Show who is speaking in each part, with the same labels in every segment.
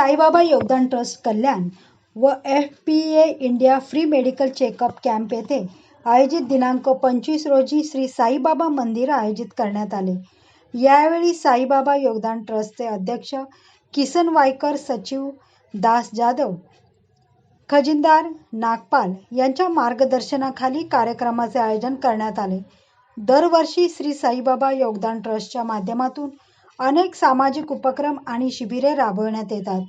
Speaker 1: साईबाबा योगदान ट्रस्ट कल्याण व F P A India free medical checkup camp येथे आयोजित दिनांक पंचवीस रोजी श्री साईबाबा मंदिर आयोजित करण्यात आले. यावेळी साईबाबा योगदान ट्रस्टचे अध्यक्ष किसन वायकर सचिव दास जाधव खजिनदार नागपाल यांच्या मार्गदर्शनाखाली कार्यक्रमाचे आयोजन करण्यात आले. दरवर्षी श्री साईबाबा योगदान ट्रस्टच्या माध्यमातून अनेक सामाजिक उपक्रम आणि शिबिरे राबवण्यात येतात.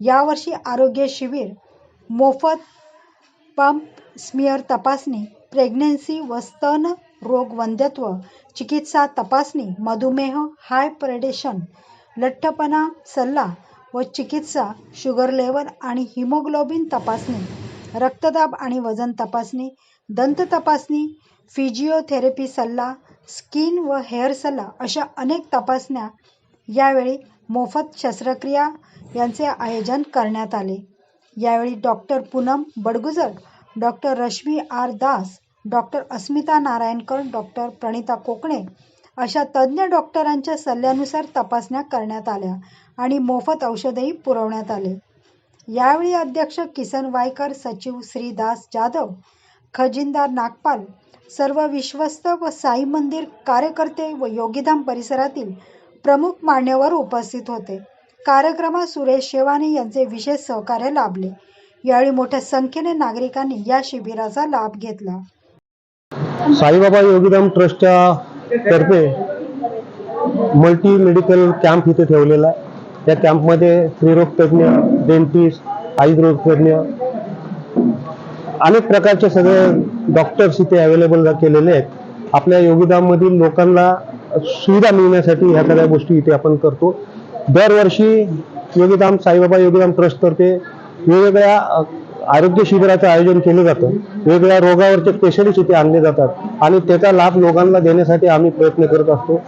Speaker 1: यावर्षी आरोग्य शिबिर मोफत पंप स्मिअर तपासणी प्रेग्नेन्सी व स्तन रोग वंध्यत्व चिकित्सा तपासणी मधुमेह हायप्रेडेशन लठ्ठपणा सल्ला व चिकित्सा शुगर लेवल आणि हिमोग्लोबिन तपासणी रक्तदाब आणि वजन तपासणी दंत तपासणी फिजिओथेरपी सल्ला स्किन व हेअर सल्ला अशा अनेक तपासण्या यावेळी मोफत शस्त्रक्रिया यांचे आयोजन करण्यात आले. यावेळी doctor Poonam Badgujar doctor Rashmi R Das doctor Asmita Narayankar doctor Pranita Kokane अशा तज्ज्ञ डॉक्टरांच्या सल्ल्यानुसार तपासण्या करण्यात आल्या आणि मोफत औषधही पुरवण्यात आले. यावेळी अध्यक्ष किसन वायकर सचिव श्रीदास जाधव खजिनदार नागपाल सर्व विश्वस्त व साई मंदिर कार्यकर्ते व योगीधाम परिसरातील प्रमुख मान्यवर उपस्थित होते. कार्यक्रमात सुरेश शेवानी यांचे विशेष सहकार्य लाभले. यावेळी मोठ्या संख्येने नागरिकांनी या शिबिराचा लाभ घेतला.
Speaker 2: साईबाबा योगीधाम ट्रस्टच्या तर्फे मल्टी मेडिकल कॅम्प इथे ठेवलेला आहे. त्या कॅम्पमध्ये स्त्रीरोग तज्ज्ञ डेंटिस्ट आयुर्वेद तज्ज्ञ अनेक प्रकारचे सगळे डॉक्टर्स इथे अवेलेबल केलेले आहेत. आपल्या योगीधाममधील लोकांना सुविधा मिळण्यासाठी ह्या सगळ्या गोष्टी इथे आपण करतो. दरवर्षी योगीधाम साईबाबा योगीधाम ट्रस्टतर्फे वेगवेगळ्या आरोग्य शिबिराचं आयोजन केलं जातं. वेगवेगळ्या रोगावरचे स्पेशलिस्ट इथे आणले जातात आणि त्याचा लाभ लोकांना देण्यासाठी आम्ही प्रयत्न करत असतो.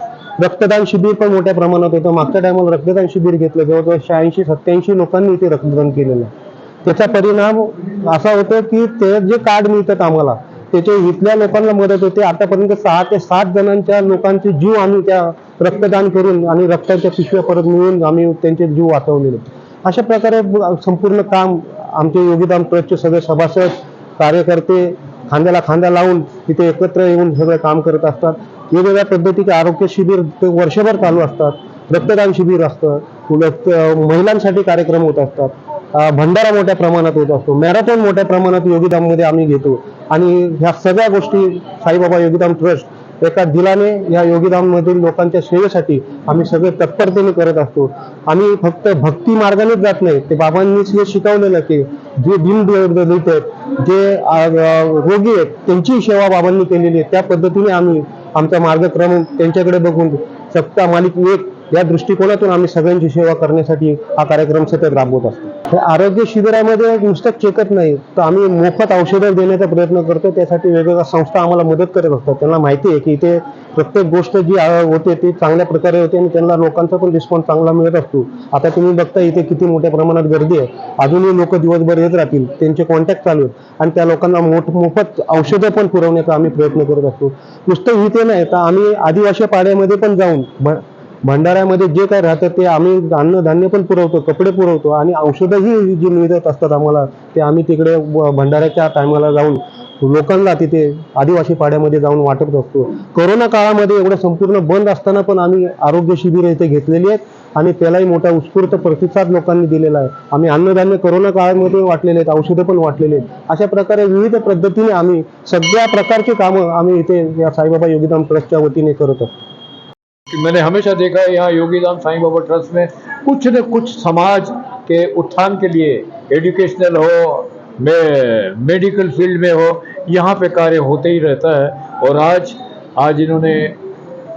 Speaker 2: रक्तदान शिबिर पण मोठ्या प्रमाणात होतं. मागच्या टायमाला रक्तदान शिबिर घेतलं. जवळजवळ शहाऐंशी सत्याऐंशी लोकांनी इथे रक्तदान केलेलं आहे. त्याचा परिणाम असा होतो की ते जे कार्ड मिळतात आम्हाला त्याचे इथल्या लोकांना मदत होते आतापर्यंत सहा ते सात जणांच्या लोकांचे जीव आम्ही त्या रक्तदान करून आणि रक्ताच्या पिशव्या परत मिळून आम्ही त्यांचे जीव वाचवलेले. अशा प्रकारे संपूर्ण काम आमचे योगदान ट्रस्टचे सगळे सभासद कार्यकर्ते खांद्याला खांदा लावून तिथे एकत्र येऊन सगळं काम करत असतात. वेगवेगळ्या पद्धतीचे आरोग्य शिबिर ते वर्षभर चालू असतात रक्तदान शिबिर असतं महिलांसाठी कार्यक्रम होत असतात. भंडारा मोठ्या प्रमाणात होत असतो. मॅरेथॉन मोठ्या प्रमाणात योगीधाममध्ये आम्ही घेतो. आणि ह्या सगळ्या गोष्टी साईबाबा योगीधाम ट्रस्ट एका दिलाने या योगीधाममधील लोकांच्या सेवेसाठी आम्ही सगळे तत्परतेने करत असतो. आम्ही फक्त भक्ती मार्गानेच जात नाही. ते बाबांनीच हे शिकवलेलं की जे बिनदलित आहेत जे रोगी आहेत त्यांची सेवा बाबांनी केलेली आहे. त्या पद्धतीने आम्ही आमचा मार्गक्रम त्यांच्याकडे बघून सप्ताह मालिक एक या दृष्टिकोनातून आम्ही सगळ्यांची सेवा करण्यासाठी हा कार्यक्रम सतत राबवत असतो. आरोग्य शिबिरामध्ये नुसतं चेकअप नाही. तर आम्ही मोफत औषधं देण्याचा प्रयत्न करतो त्यासाठी वेगवेगळ्या संस्था आम्हाला मदत करत असतात. त्यांना माहिती आहे की इथे प्रत्येक गोष्ट जी होते ती चांगल्या प्रकारे होते आणि त्यांना लोकांचा पण रिस्पॉन्स चांगला मिळत असतो. आता तुम्ही बघता इथे किती मोठ्या प्रमाणात गर्दी आहे. अजूनही लोक दिवसभर येत राहतील. त्यांचे कॉन्टॅक्ट चालू आहेत. आणि त्या लोकांना मोठ मोफत औषधं पण पुरवण्याचा आम्ही प्रयत्न करत असतो. नुसतं इथे नाही तर आम्ही आदिवासी पाड्यामध्ये पण जाऊन भंडाऱ्यामध्ये जे काय राहतं ते आम्ही अन्नधान्य पण पुरवतो कपडे पुरवतो आणि औषधंही जी मिळत असतात आम्हाला ते आम्ही तिकडे भंडाऱ्याच्या टायमाला जाऊन लोकांना तिथे आदिवासी पाड्यामध्ये जाऊन वाटत असतो कोरोना काळामध्ये एवढं संपूर्ण बंद असताना पण आम्ही आरोग्य शिबिरं इथे घेतलेली आहेत आणि त्यालाही मोठा उत्स्फूर्त प्रतिसाद लोकांनी दिलेला आहे. आम्ही अन्नधान्य कोरोना काळामध्ये वाटलेले आहेत औषधं पण वाटलेले आहेत. अशा प्रकारे विविध पद्धतीने आम्ही सगळ्या प्रकारची कामं आम्ही इथे या साईबाबा योगदान ट्रस्टच्या वतीने करत असतो
Speaker 3: मैंने हमेशा देखा है यहाँ योगी योगीधाम साईं बाबा ट्रस्ट में कुछ न कुछ समाज के उत्थान के लिए एजुकेशनल हो, में मेडिकल फ़ील्ड में हो, यहाँ पे कार्य होते ही रहता है। और आज आज इन्होंने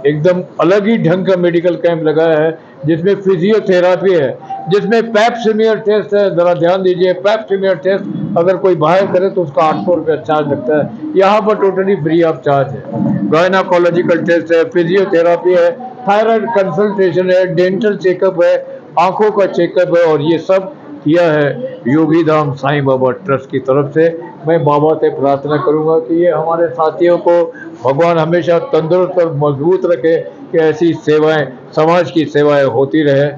Speaker 3: एकदम अलग ही ढंग का मेडिकल कैंप लगाया है, जिसमें फिजियोथेरापी है, जिसमें पैप्समियर टेस्ट है, ज़रा ध्यान दीजिए पैप्समियर टेस्ट अगर कोई बाहर करे तो उसका आठ सौ रुपया चार्ज लगता है। यहाँ पर टोटली फ्री ऑफ़ चार्ज है। गायनाकोलॉजिकल टेस्ट है फिजियोथेरापी है थायराइड कंसल्टेशन है डेंटल चेकअप है, आँखों का चेकअप है और ये सब किया है योगी धाम साईं बाबा ट्रस्ट की तरफ़ से। मैं बाबा से प्रार्थना करूँगा कि ये हमारे साथियों को भगवान हमेशा तंदुरुस्त और मज़बूत रखे कि ऐसी सेवाएँ, समाज की सेवाएँ होती रहे।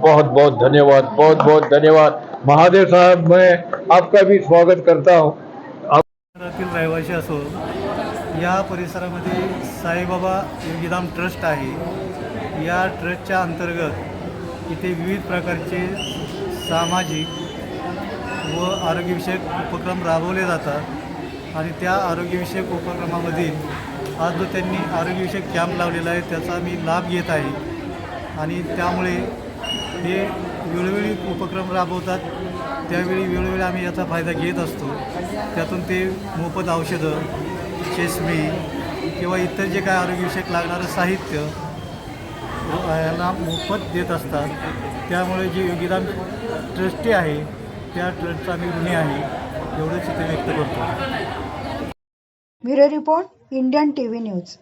Speaker 3: बहुत बहुत धन्यवाद बहुत बहुत धन्यवाद। महादेव साहब, मैं आपका भी स्वागत करता हूँ।
Speaker 4: रहिवासी असो। या परिसरामध्ये साईबाबा योगीधाम ट्रस्ट आहे. या ट्रस्टच्या अंतर्गत इथे विविध प्रकारचे सामाजिक व आरोग्यविषयक उपक्रम राबवले जातात आणि त्या आरोग्यविषयक उपक्रमामधील आज जो त्यांनी आरोग्यविषयक कॅम्प लावलेला आहे त्याचा मी लाभ घेत आहे. आणि त्यामुळे हे वेळोवेळी उपक्रम राबवतात त्यावेळी वेळोवेळी आम्ही याचा फायदा घेत असतो. त्यातून ते मोफत औषधं चष्मे किंवा इतर जे काय आरोग्यविषयक लागणारं साहित्य यांना मोफत देत असतात. त्यामुळे जे योगीदान ट्रस्टी आहे त्या ट्रस्टचा मी ऋणी आहे एवढंच इथे व्यक्त करतो.
Speaker 1: Bureau report Indian T V news.